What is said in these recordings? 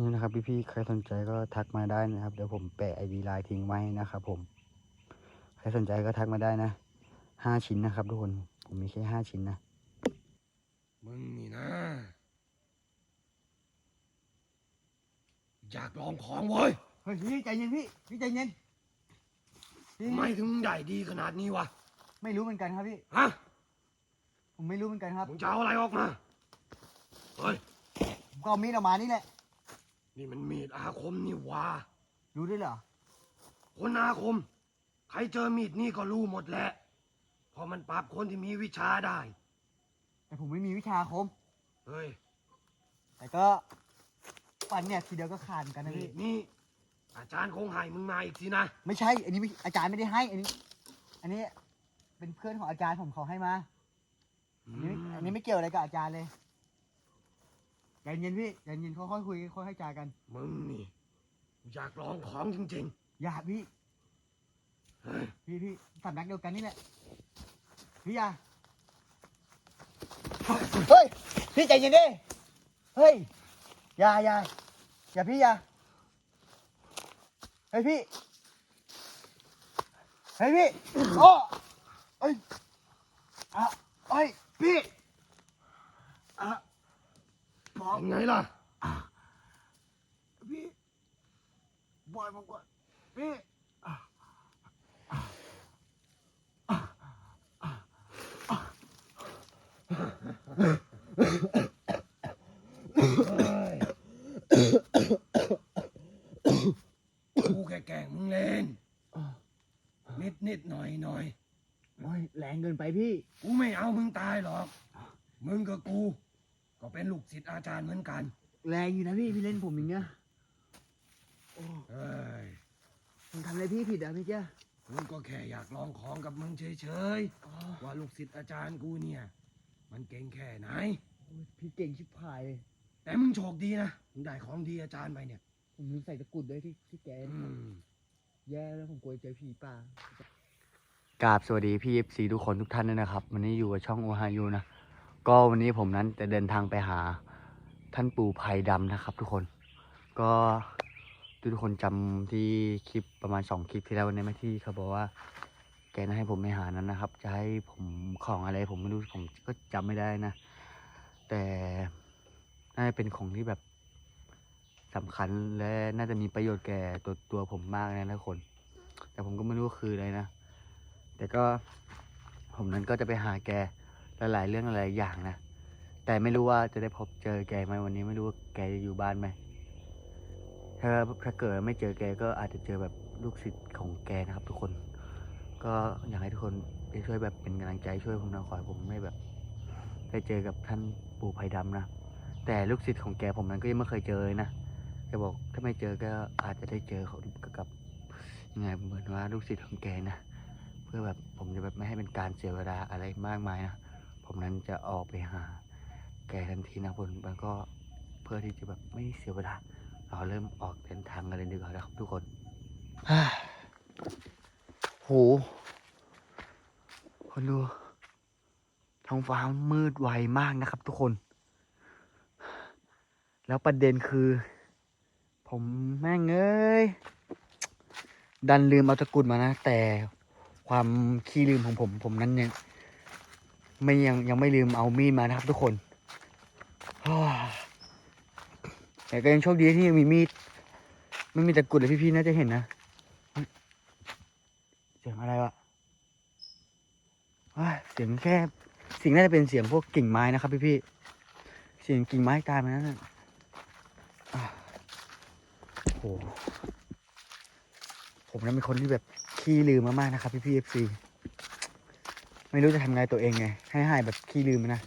นี่นะครับพี่ๆใครสนใจก็ทักมาได้นะครับเดี๋ยวผมแปะไอดีไลน์ทิ้งไว้นะครับผม ใครสนใจก็ทักมาได้นะห้าชิ้นนะครับทุกคนผมมีแค่ห้าชิ้นนะมึงนี่นะ อยากลองของเว้ยเฮ้ยพี่ใจเย็นพี่พี่ใจเย็นพี่ทำไมถึงมึงใหญ่ดีขนาดนี้วะไม่รู้เหมือนกันครับพี่ ฮะผมไม่รู้เหมือนกันครับมึงจะเอาอะไรออกมาเฮ้ยผมก็เอามีดออกมานี่แหละ นี่มันมีดอาคมนี่หวารู้ด้วยเหรอ คนอาคม ใครเจอมีดนี่ก็รู้หมดแหละเพราะมันปราบคนที่มีวิชาได้ แต่ผมไม่มีวิชาอาคม เฮ้ย แต่ก็ฟันเนี่ยทีเดียวก็ขาดเหมือนกันนะมีพี่ดนี่ อาจารย์คงให้มึงมาอีกทีนะ ไม่ใช่ อันนี้ไม่อาจารย์ไม่ได้ให้ อันนี้ อันนี้เป็นเพื่อนของอาจารย์ผมเขาให้มา อันนี้ไม่อันนี้ไม่เกี่ยวอะไรกับอาจารย์เลย ใจเย็นพี่ใจเย็นค่อยๆคุยค่อยๆจากัน มึงนี่อยากลองของจริงอย่าพี่ ๆเฮ้ยพี่พี่สำนักเดียวกันนี่แหละ พี่อยาเฮ้ย พี่ใจเย็นดิ เฮ้ยอย่าอย่าอย่าพี่อย่าเฮ้ยพี่ เฮ้ยพี่โอ้เอ้ยอะเอ้ยพี่อะ หมอเป็นไงล่ะ พี่บอยผมก่อนพี่อะกูแค่แกล้งมึงเล่นนิดนิดๆหน่อยหน่อยโอ้ยแรงเกินไปพี่ ๆกูไม่เอามึงตายหรอก มึงกับกู ก็เป็นลูกศิษย์อาจารย์เหมือนกัน แรงอยู่นะพี่พี่เล่นผมอย่างเงี้ยเฮ้ยผมทำอะไรพี่ผิดอะพี่เจ้ากูก็แค่อยากลองของกับมึงเฉยๆว่าลูกศิษย์อาจารย์กูเนี่ย มันเก่งแค่ไหนพี่เก่งชิบหายเลยแต่มึงโชคดีนะ มึงได้ของดีอาจารย์ไปเนี่ย ผมลืมใส่ตะกรุดด้วยที่ที่แกอืม แย่แล้วผมกลัวเจอผีป่า กราบสวัสดีพี่เอฟซีทุกคนทุกท่านด้วยนะครับ วันนี้อยู่กับช่องโอฮายูนะ ก็วันนี้ผมนั้นจะเดินทางไปหาท่านปู่ไผ่ดำนะครับ ทุกคน ก็ทุกคนจำที่คลิปประมาณสองคลิปที่แล้วในไหมที่เขาบอกว่า แกน่าให้ผมไปหานั้นนะครับ จะให้ผมของอะไร ผมไม่รู้ผมก็จำไม่ได้นะ แต่น่าจะเป็นของที่แบบสำคัญและน่าจะมีประโยชน์แก่ตัวตัวผมมากนะทุกคน แต่ผมก็ไม่รู้คืออะไรนะ แต่ก็ผมนั้นก็จะไปหาแก หลายๆเรื่องหลายอย่างนะ แต่ไม่รู้ว่าจะได้พบเจอแกไหมวันนี้ไม่รู้ว่าแกจะอยู่บ้านไหมถ้าถ้าเกิดไม่เจอแกก็อาจจะเจอแบบลูกศิษย์ของแกนะครับ ทุกคน ก็อยากให้ทุกคนได้ช่วยแบบเป็นกำลังใจช่วยผมนะขอให้ผมไม่แบบได้เจอกับท่านปู่ไผ่ดำนะ แต่ลูกศิษย์ของแกผมนั้นก็ยังไม่เคยเจอเลยนะแกบอกถ้าไม่เจอก็อาจจะได้เจอเขากับยังไงเหมือนว่าลูกศิษย์ของแกนะ เพื่อแบบผมจะแบบไม่ให้เป็นการเสียเวลาอะไรมากมายนะ ผมนั้นจะออกไปหาแกทันทีนะผมมันก็เพื่อที่จะแบบไม่เสียเวลาเราเริ่มออกเดินทางกันเลยดีกว่านะครับทุกคนโหคนดูท้องฟ้ามืดไวมากนะครับทุกคน แล้วประเด็นคือ ผมแม่งเอ้ย ดันลืมเอาตะกุดมานะ แต่ความขี้ลืมของผมผมนั้นยัง ไม่ยังยังไม่ลืมเอามีดมานะครับทุกคนแต่ก็ยังโชคดีที่ยังมีมีดไม่มีตะกรุดเลยพี่ๆน่าจะเห็นนะเสียงอะไรวะเสียงแค่สิ่งน่าจะเป็นเสียงพวกกิ่งไม้นะครับพี่ๆเสียงกิ่งไม้ตายมานั้นน่ะอะโหผมนั้นเป็นคนที่แบบขี้ลืมมากๆนะครับพี่ๆเอฟซี ไม่รู้จะทำไงตัวเองไง ให้หายแบบขี้ลืมนะ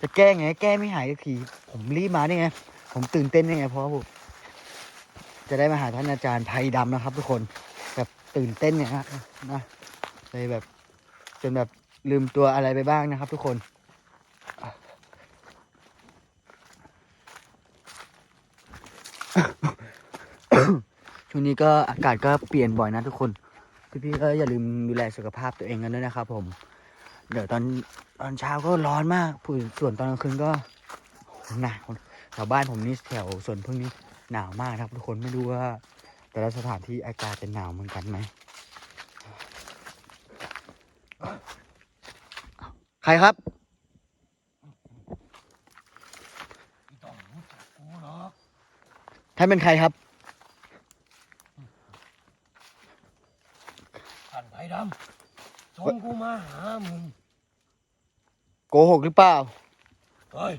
จะแก้ไง แก้ไม่หายสักที ผมรีบมาได้ไง ผมตื่นเต้นได้ไงเพราะผมจะได้มาหาท่านอาจารย์ไพดำนะครับ ทุกคน แบบตื่นเต้นเนี่ยนะนะเลยแบบ จนแบบลืมตัวอะไรไปบ้างนะครับ ทุกคนช่วงนี้ก็อากาศก็เปลี่ยนบ่อยนะทุกคน พี่ๆก็อย่าลืมดูแลสุขภาพตัวเองกันด้วยนะครับ ผม เดี๋ยวตอนตอนเช้าก็ร้อนมากผู้ส่วนตอนกลางคืนก็หนักแถวบ้านผมนี่แถวสวนพึ่งนี่หนาวมากครับ ทุกคนไม่รู้ว่า แต่ละสถานที่อากาศจะหนาวเหมือนกันไหมใครครับท่านเป็นใครครับ ท่านไผ่ ดำส่งกูมาหามึงโกหกหรือเปล่า เฮ้ย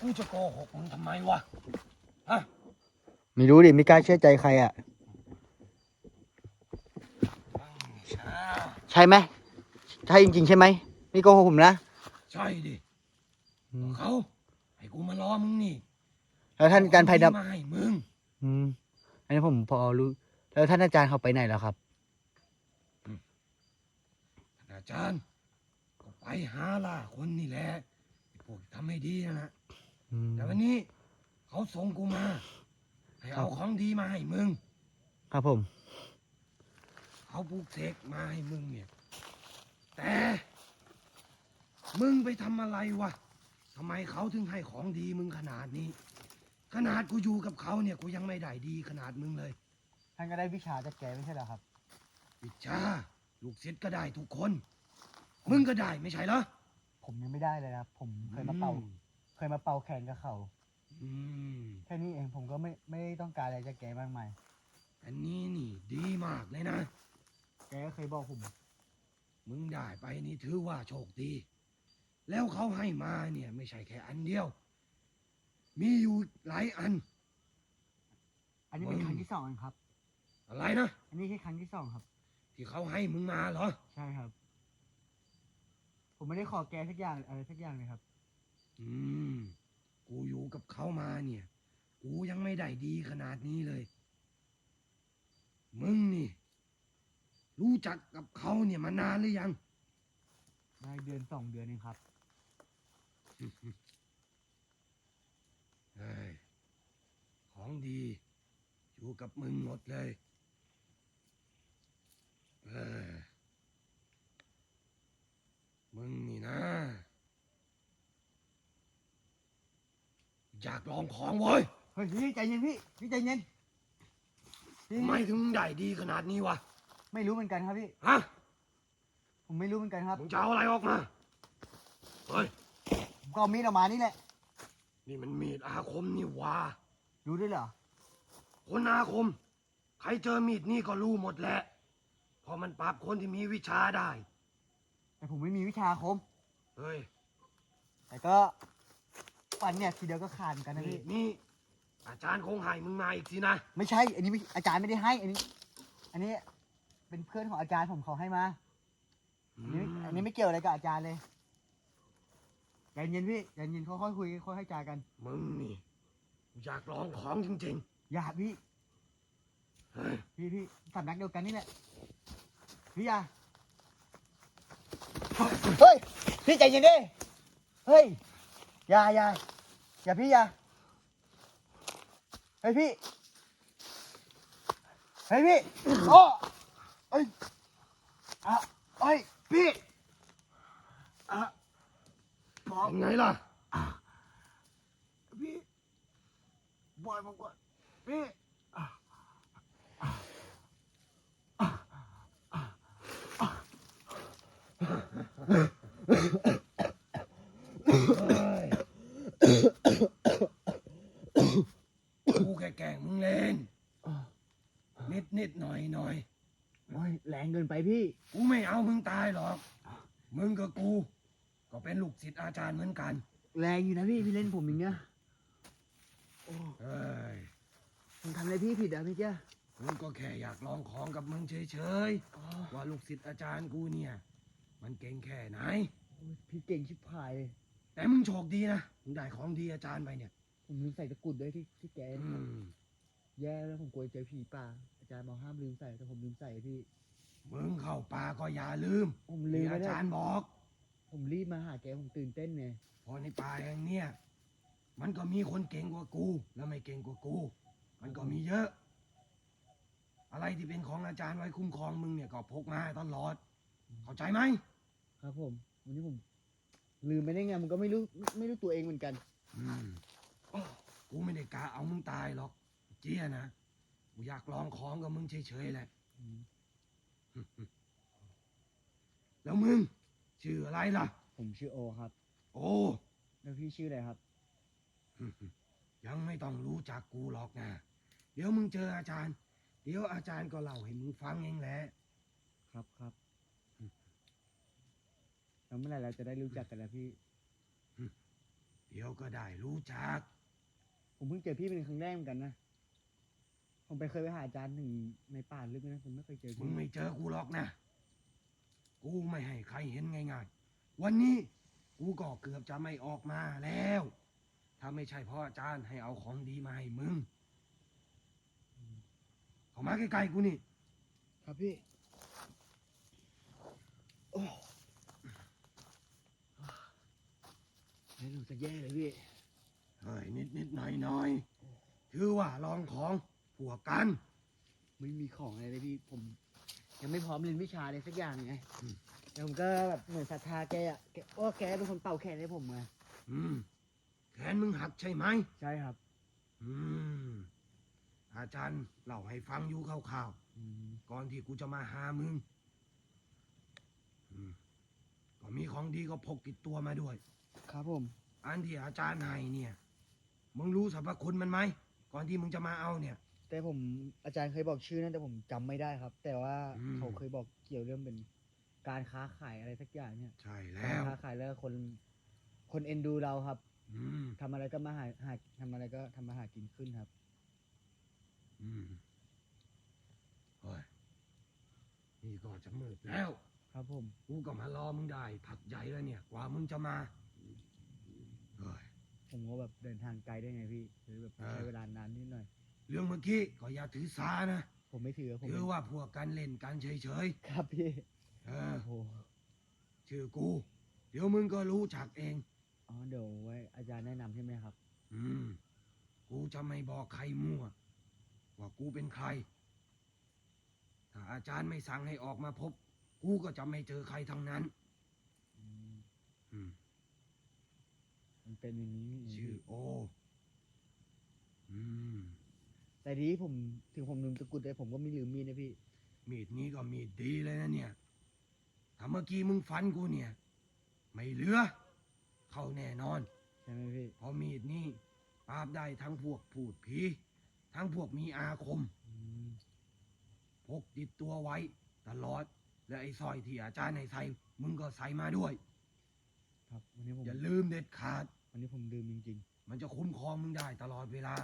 กูจะโกหกมึงทำไมวะฮะไม่รู้ดิไม่กล้าเชื่อใจใครอะ ช้าใช่ไหมใช่จริงๆใช่ไหมไม่โกหกผมนะ ใช่ดิอืม เขาให้กูมารอมึงนี่แล้วท่านอาจารย์ไพดมาให้มึงำอืมอันนี้ผมพอรู้ แล้วท่านอาจารย์เขาไปไหนแล้วครับ อาจารย์ ก็ไปหาล่าคนนี่แหละไอ้พวกทำไม่ดีนะนะอืมแต่วันนี้เขาส่งกูมา ให้ครัเอาบของดีมาให้มึง ครับผม เขาปลูกเสกมาให้มึงเนี่ย แต่ มึงไปทำอะไรวะทำไมเขาถึงให้ของดีมึงขนาดนี้ ขนาดกูอยู่กับเขาเนี่ยกูยังไม่ได้ดีขนาดมึงเลย ท่านก็ได้วิชาจากแกไม่ใช่เหรอครับ วิชา ลูกศิษย์ก็ได้ทุกคน มึงก็ได้ไม่ใช่เหรอ ผมยังไม่ได้เลยนะครับผมเคยมาเป่าเคยมาเป่าแขนกับเขาอืมแค่นี้เองผมก็ไม่ไม่ได้ต้องการอะไรจากแกมากมาย อันนี้นี่ดีมากเลยนะ แกก็เคยบอกผมมึงได้ไปนี่ถือว่าโชคดี แล้วเขาให้มาเนี่ยไม่ใช่แค่อันเดียว มีอยู่หลายอัน อันนี้เป็นอืมครั้งที่สองเองครับ อะไรนะ อันนี้แค่ครั้งที่สองครับ ที่เขาให้มึงมาเหรอ ใช่ครับ ผมไม่ได้ขอแกสักอย่างอะไรสักอย่างเลยครับ อืม กูอยู่กับเขามาเนี่ย กูยังไม่ได้ดีขนาดนี้เลย มึงนี่ รู้จักกับเขาเนี่ยมานานหรือยัง ได้เดือนสองเดือนเองครับ เฮ้ยของดี อยู่กับมึงหมดเลยเออ มึงนี่นะ อยากลองของเว้ย เฮ้ยพี่ใจเย็นพี่พี่ใจเย็นพี่ทำไมถึงได้ดีขนาดนี้วะ ไม่รู้เหมือนกันครับพี่ ฮะ ผมไม่รู้เหมือนกันครับ มึงจะเอาอะไรออกมา เฮ้ย ผมก็เอามีดออกมานี่แหละ นี่มันมีดอาคมนี่หวารู้ด้วยเหรอ คนอาคม ใครเจอมีดนี่ก็รู้หมดแหละ เพราะมันปราบคนที่มีวิชาได้ แต่ผมไม่มีวิชาอาคม เฮ้ย แต่ก็ฟันเนี่ยทีเดียวก็ขาดเหมือนกันนะนี่พี่นี่ อาจารย์คงให้มึงมาอีกสินะ ไม่ใช่ อันนี้ไม่อาจารย์ไม่ได้ให้ อันนี้ อันนี้เป็นเพื่อนของอาจารย์ผมเขาให้มา อันนี้อันนี้ไม่เกี่ยวอะไรกับอาจารย์เลยใจเย็นพี่ใจเย็นค่อยๆคุยค่อยๆจากัน มึงนี่ อยากลองของจริงอย่าพี่ๆเฮ้ย พี่พี่สำนักเดียวกันนี่แหละ พี่อย่าเฮ้ย พี่ใจเย็นดิ เฮ้ยอย่าอย่าอย่าพี่อย่าเฮ้ยพี่ เฮ้ยพี่โอ้เอ้ยอะเอ้ยพี่อะหมอเป็นไงล่ะ พี่บอยผมก่อนพี่อะ กูแค่แกล้งมึงเล่นนิดนิดๆหน่อยหน่อยโอ้ยแรงเกินไปพี่ กูไม่เอามึงตายหรอก มึงกับกู ก็เป็นลูกศิษย์อาจารย์เหมือนกัน แรงอยู่นะพี่พี่เล่นผมอย่างเงี้ยโอ้เฮ้ยผมทำอะไรพี่ผิดอะพี่เจ้ากูก็แค่อยากลองของกับมึงเฉยๆว่าลูกศิษย์อาจารย์กูเนี่ย มันเก่งแค่ไหนพี่เก่งชิบหายเลยแต่มึงโชคดีนะ มึงได้ของดีอาจารย์ไปเนี่ย ผมลืมใส่ตะกรุดด้วยที่ที่แกอืมแย่แล้วผมกลัวเจอผีป่าอาจารย์บอกห้ามลืมใส่แต่ผมลืมใส่พี่ มึงเข้าป่าก็อย่าลืมผมลืที่มไม่อาได้จารย์บอก ผมรีบมาหาแกผมตื่นเต้นไงเพอในป่าแห่งเนี้ยมันก็มีคนเก่งกว่ากู แล้วไม่เก่งกว่ากู มันก็มีเยอะ อะไรที่เป็นของอาจารย์ไว้คุ้มครองมึงเนี่ยก็พกมาตลอด เข้าใจไหม ครับผม วันนี้ผม ลืมไปได้ไงมันก็ไม่รู้ไม่ไม่รู้ตัวเองเหมือนกัน อืมกูไม่ได้กะเอามึงตายหรอก เจี๊ยนะ กูอยากลองของกับมึงเฉยๆแหละ อืม แล้วมึง ชื่ออะไรล่ะ ผมชื่อโอครับ โอ้ แล้วพี่ชื่ออะไรครับ ยังไม่ต้องรู้จักกูหรอกนะ เดี๋ยวมึงเจออาจารย์ เดี๋ยวอาจารย์ก็เล่าให้มึงฟังเองแหละ ครับครับ แล้วเมื่อไหร่เราจะได้รู้จักกันแล้วพี่ เดี๋ยวก็ได้รู้จัก ผมเพิ่งเจอพี่เป็นครั้งแรกเหมือนกันนะ ผมไปเคยไปหาอาจารย์ถึงในป่าลึกนะผมไม่เคยเจอมึพี่งไม่เจอกูหรอกนะ กูไม่ให้ใครเห็นง่ายๆ วันนี้กูก็เกือบจะไม่ออกมาแล้ว ถ้าไม่ใช่เพราะอาจารย์ให้เอาของดีมาให้มึง เข้ามาใกล้ๆกูนี่ ครับพี่ โอ้ ไม่รู้จะแย่เลยพี่เฮ้ยนิดนิดๆหน่อยหน่อยๆถือว่าลองของพวกกัน ไม่มีของอะไรเลยพี่ ผม ยังไม่พร้อมเรียนวิชาเลยสักอย่างไงอืมแต่ผมก็แบบเหมือนศรัทธาแกอะแกโอ้แกเป็นคนเป่าแขนให้ผมไงอืมแขนมึงหักใช่ไหมใช่ครับ อืมอาจารย์เล่าให้ฟังอยู่คร่าวอืมๆก่อนที่กูจะมาหามึงอืมก็มีของดีก็พกติดตัวมาด้วย ครับผม อันที่อาจารย์ให้เนี่ย มึงรู้สรรพคุณมันไหม ก่อนที่มึงจะมาเอาเนี่ย แต่ผมอาจารย์เคยบอกชื่อนั่นแต่ผมจำไม่ได้ครับ แต่ว่าอืม เขาเคยบอกเกี่ยวเรื่องเป็นการค้าขายอะไรสักอย่างเนี่ยใช่กาแล้รว ค้าขายแล้วคน คนเอ็นดูเราครับอืม ทำอะไรก็มาหาหาทำอะไรก็ทำมาหากินขึ้นครับ อืมเฮ้ยนี่ก็จะมืดแล้ว ครับผม กูก็มารอมึงได้ ผักใหญ่แล้วเนี่ย กว่ามึงจะมาเฮ้ย ผมก็แบบเดินทางไกลได้ไงพี่เลยแบบอ่า ใช้เวลานานนิดหน่อย เรื่องเมื่อกี้ก็อย่าถือสานะผมไม่ถือผมถือว่าพวกกันเล่นกันเฉยครับพี่ๆเออโอ้โหชื่อกู เดี๋ยวมึงก็รู้จักเอง อ๋อเดี๋ยวไว้อาจารย์แนะนำใช่ไหมครับ อืม กูจะไม่บอกใครมั่ว ว่ากูเป็นใคร ถ้าอาจารย์ไม่สั่งให้ออกมาพบ กูก็จะไม่เจอใครทั้งนั้น อืม อืมมัน เป็นอย่างนี้นี่เงชื่อโอ อืม แต่ทีนี้ผมถึงผมลืมตะกรุดเลยผมก็ไม่ลืมมีดนะพี่มีดนี้ก็มีดดีเลยนะเนี่ยถ้าเมื่อกี้มึงฟันกูเนี่ย ไม่เหลือ เข้าแน่นอน ใช่ไหมพี่เพราะมีดนี้ปราบได้ทั้งพวกพูดผี ทั้งพวกมีอาคม อืมพกติดตัวไว้ ตลอด และไอ้สร้อยที่อาจารย์ให้ใส่มึงก็ใส่มาด้วย ครับวันนี้ผมอย่าลืมเด็ดขาดวั นนี้ผมลืมจริงมันจะคุ้มครองมึงได้ตลอดเวลา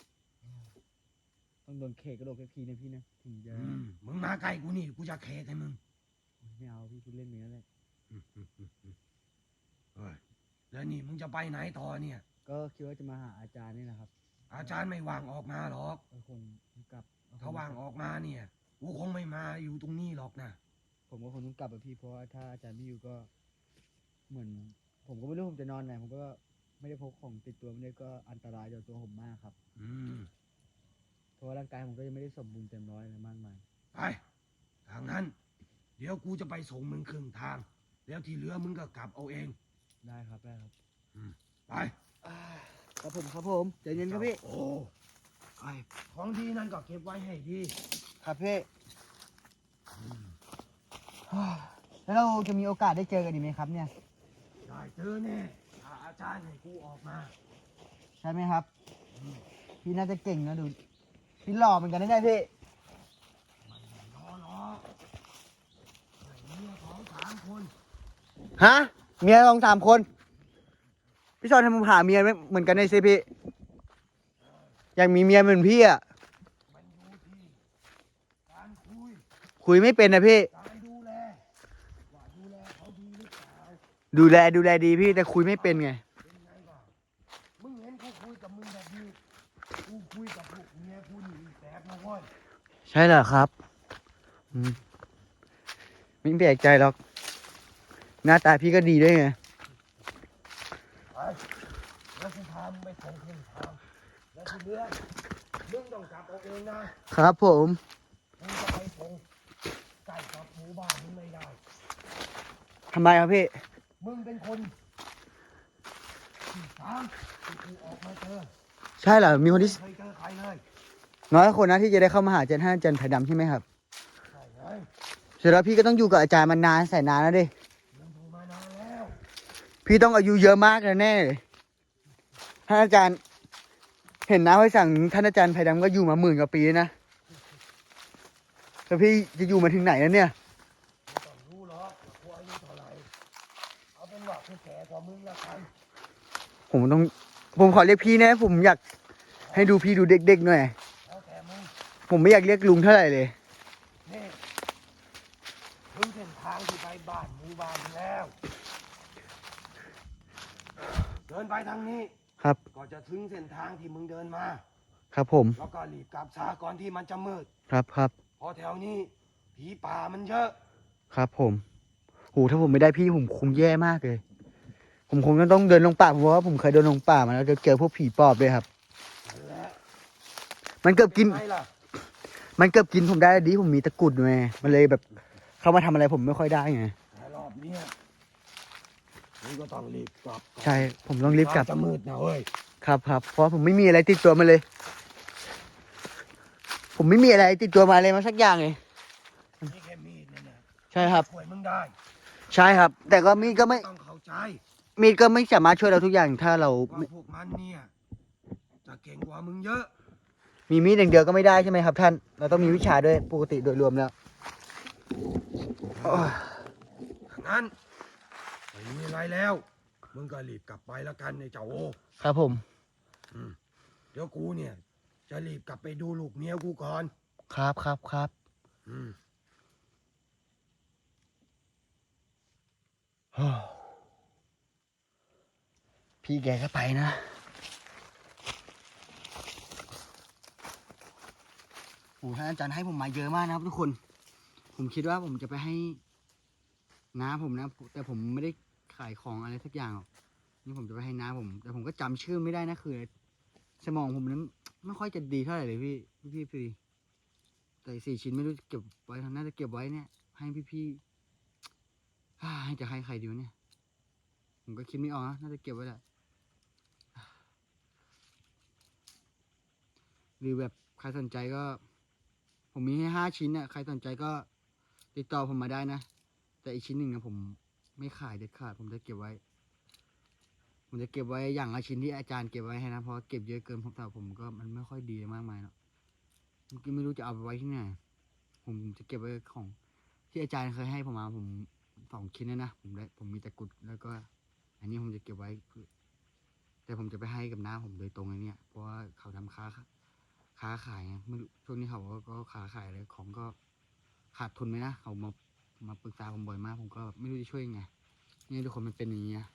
ๆ ต้องโดนเคกระโดดแค่ทีนะพี่นะ ถึงจะอืมมึงมาใกล้กูนี่กูจะเคสให้มึงไม่เอาพี่พูดเล่นอย่างนั้นแหละอืมอืมอืมอืมเฮ้ยแล้วนี่มึงจะไปไหนต่อเนี่ย ก็คิดว่าจะมาหาอาจารย์นี่แหละครับอาจารย์ไม่ว่างออกมาหรอก ก็คงกลับถ้าว่างออกมาเนี่ย กูคงไม่มาอยู่ตรงนี้หรอกนะ ผมก็คงต้องกลับอะพี่เพราะว่าถ้าอาจารย์ไม่อยู่ก็ เหมือน ผมก็ไม่รู้ผมจะนอนไหนผมก็ไม่ได้พกของติดตัวไม่ได้ก็อันตรายต่อตัวผมมากครับ อืม เพราะว่าร่างกายผมก็ยังไม่ได้สมบูรณ์เต็มร้อยอะไรมากมาย ไปทางนั้น เดี๋ยวกูจะไปส่งมึงครึ่งทาง แล้วที่เหลือมึงก็กลับเอาเอง ได้ครับได้ครับไปครับผมครับผมใจเย็นครับพี่โอ้ไอของดีนั่นก็เก็บไว้ให้ดีครับพี่แล้วเราจะมีโอกาสได้เจอกันอีกไหมครับเนี่ย ได้เจอแน่ถ้าอาจารย์ให้กูออกมา ใช่ไหมครับ พี่น่าจะเก่งนะดู พี่หล่อเหมือนกันนะเนี่ยพี่ไม่รอหรอกไอ้เมียของสามคนฮะเมียสองสามคน พี่ชอนทำผมหาเมียไม่เหมือนกันในซีพี่อยากมีเมียเหมือนพี่อะมันอยู่ที่การคุยคุยไม่เป็นนะพี่ การดูแล ว่าดูแลเขาดีหรือเปล่า ดูแลดูแลดีพี่แต่คุยไม่เป็นไงเป็นไงบ้างมึงเห็นกูคุยกับมึงแบบนี้กูคุยกับพวกเมียกูนี่อีกแบบนะเว้ยใช่เหรอครับอืมไม่แปลกใจหรอก หน้าตาพี่ก็ดีด้วยไง ไปแล้วกูพามึงไปส่งครึ่งทางแล้วที่เหลือมึงต้องกลับเอาเองนะครับผม มึงจะไปส่งใกล้กับหมู่บ้านมึงไม่ได้ ทำไมครับพี่ มึงเป็นคนที่สามที่กูออกมาเจอใช่เหรอ มีคนที่ไม่เคยเจอใครเลยน้อยคนนะที่จะได้เข้ามาหาอาจารย์ท่านอาจารย์ไผ่ดำใช่ไหมครับใช่เลยเสร็จแล้วพี่ก็ต้องอยู่กับอาจารย์มานานแสนนานแล้วดิมันอยู่มานานแล้วพี่ต้องอายุเยอะมากแน่ๆเลยท่านอาจารย์ เห็นนะไว้สั่งท่านอาจารย์ไผ่ดำก็อยู่มาหมื่นกว่าปีแล้วนะ แล้วพี่จะอยู่มาถึงไหนแล้วเนี่ย ไม่ต้องรู้หรอกว่ากูอายุเท่าไหร่ เอาเป็นว่ากูแก่กว่ามึงละกันผมต้อง ผมขอเรียกพี่นะ ผมอยากให้ดูพี่ดูเด็กๆหน่อยแล้วแต่มึงผมไม่อยากเรียกลุงเท่าไหร่เลย นี่ถึงเส้นทางที่ไปบ้านหมู่บ้านมึงแล้ว เดินไปทางนี้ ครับ ก็จะถึงเส้นทางที่มึงเดินมา ครับผม แล้วก็รีบกลับซาก่อนที่มันจะมืดครับครับ เพราะแถวนี้ ผีป่ามันเยอะ ครับผม โห ถ้าผมไม่ได้พี่ผมคงแย่มากเลย ผมคงจะต้องเดินลงป่าเพราะว่าผมเคยเดินลงป่ามาแล้วเจอพวกผีปอบเลยครับนั่นแหละมันเกือบกินไงล่ะมันเกือบกินผมได้ดีผมมีตะกรุดไงมันเลยแบบเข้ามาทำอะไรผมไม่ค่อยได้ไงแต่รอบเนี้ยมึงก็ต้องรีบกลับก่อนใช่ผมต้องรีบกลับฟ้าจะมืดนะเว้ยครับครับเพราะผมไม่มีอะไรติดตัวมาเลย ผมไม่มีอะไรติดตัวมาเลยมาสักอย่างเลยนี่แค่มีดเนี่ยนะใช่ครับ ช่วยมึงได้ ใช่ครับ แต่ก็มีดก็ไม่ ต้องเข้าใจ มีดก็ไม่สามารถช่วยเราทุกอย่างถ้าเรา ว่าพวกมันเนี่ยจะเก่งกว่ามึงเยอะ มีมีดอย่างเดียวก็ไม่ได้ใช่ไหมครับ ท่าน เราต้องมีวิชาด้วยปกติโดยรวมแล้วโอ้ยงั้นไม่มีอะไรแล้ว มึงก็รีบกลับไปแล้วกันในเจ้าโอครับผม อืมเดี๋ยวกูเนี่ย จะรีบกลับไปดูลูกเมียกูก่อน ครับครับครับ อืม โอ้ พี่แกก็ไปนะโอ้ท่านอาจารย์ให้ผมมาเยอะมากนะครับทุกคน ผมคิดว่าผมจะไปให้น้าผมนะ แต่ผมไม่ได้ขายของอะไรสักอย่างหรอกนี่ผมจะไปให้น้าผม แต่ผมก็จำชื่อไม่ได้นะคือ สมองผมนั้นไม่ค่อยจะดีเท่าไหร่เลยพี่พี่พี่พีแต่สี่ชิ้นไม่รู้เก็บไว้ทางน่าจะเก็บไว้เนี่ย ให้พี่พี่ๆอาให้จะให้ใครดีวะเนี่ย ผมก็คิดไม่ออกนะน่าจะเก็บไว้แหละ หรือแบบใครสนใจก็ ผมมีให้ห้าชิ้นน่ะใครสนใจก็ติดต่อผมมาได้นะ แต่อีกชิ้นหนึ่งนะผมไม่ขายเด็ดขาด ผมจะเก็บไว้ ผมจะเก็บไว้อย่างละชิ้นที่อาจารย์เก็บไว้ให้นะ เพราะเก็บเยอะเกินผมแต่ผมก็มันไม่ค่อยดีมากมายเนาะเมื่อกี้ไม่รู้จะเอาไปไว้ที่ไหน ผมจะเก็บไว้ของ ที่อาจารย์เคยให้ผมมาผมสองชิ้นนะนะผมได้ผมมีตะกรุดแล้วก็ อันนี้ผมจะเก็บไว้ แต่ผมจะไปให้กับน้าผมโดยตรงเลยเนี่ย เพราะว่าเขาทำค้า ค้าขายไงไม่รู้ช่วงนี้เขาก็ก็ค้าขายเลยของก็ขาดทุนไหมนะเขามามาปรึกษาผมบ่อยมาก ผมก็ไม่รู้จะช่วยยังไงนี่ทุกคนมันเป็นอย่างนี้นะ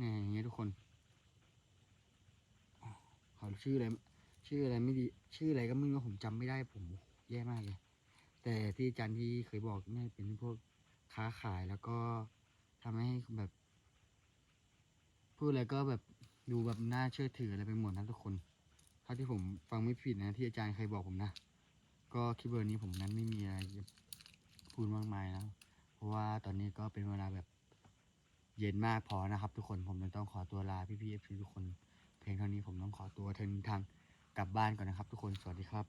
นี่อย่างเงี้ยทุกคนเขาชื่ออะไรชื่ออะไรไม่ดี ชื่ออะไรก็ไม่รู้ผมจำไม่ได้ผมแย่มากเลยแต่ที่อาจารย์ที่เคยบอกนี่เป็นพวกค้าขายแล้วก็ทำให้แบบพูดอะไรก็แบบดูแบบน่าเชื่อถืออะไรไปหมดนะทุกคน ถ้าที่ผมฟังไม่ผิดนะที่อาจารย์เคยบอกผมนะ ก็คลิปเบอร์นี้ผมนั้นไม่มีอะไรพูดมากมายแล้วเพราะว่าตอนนี้ก็เป็นเวลาแบบเย็นมากพอนะครับ ทุกคนผมเลยต้องขอตัวลาพี่ๆเอฟซีทุกคน เพียงเท่านี้ผมต้องขอตัวเทินทางกลับบ้านก่อนนะครับ ทุกคนสวัสดีครับ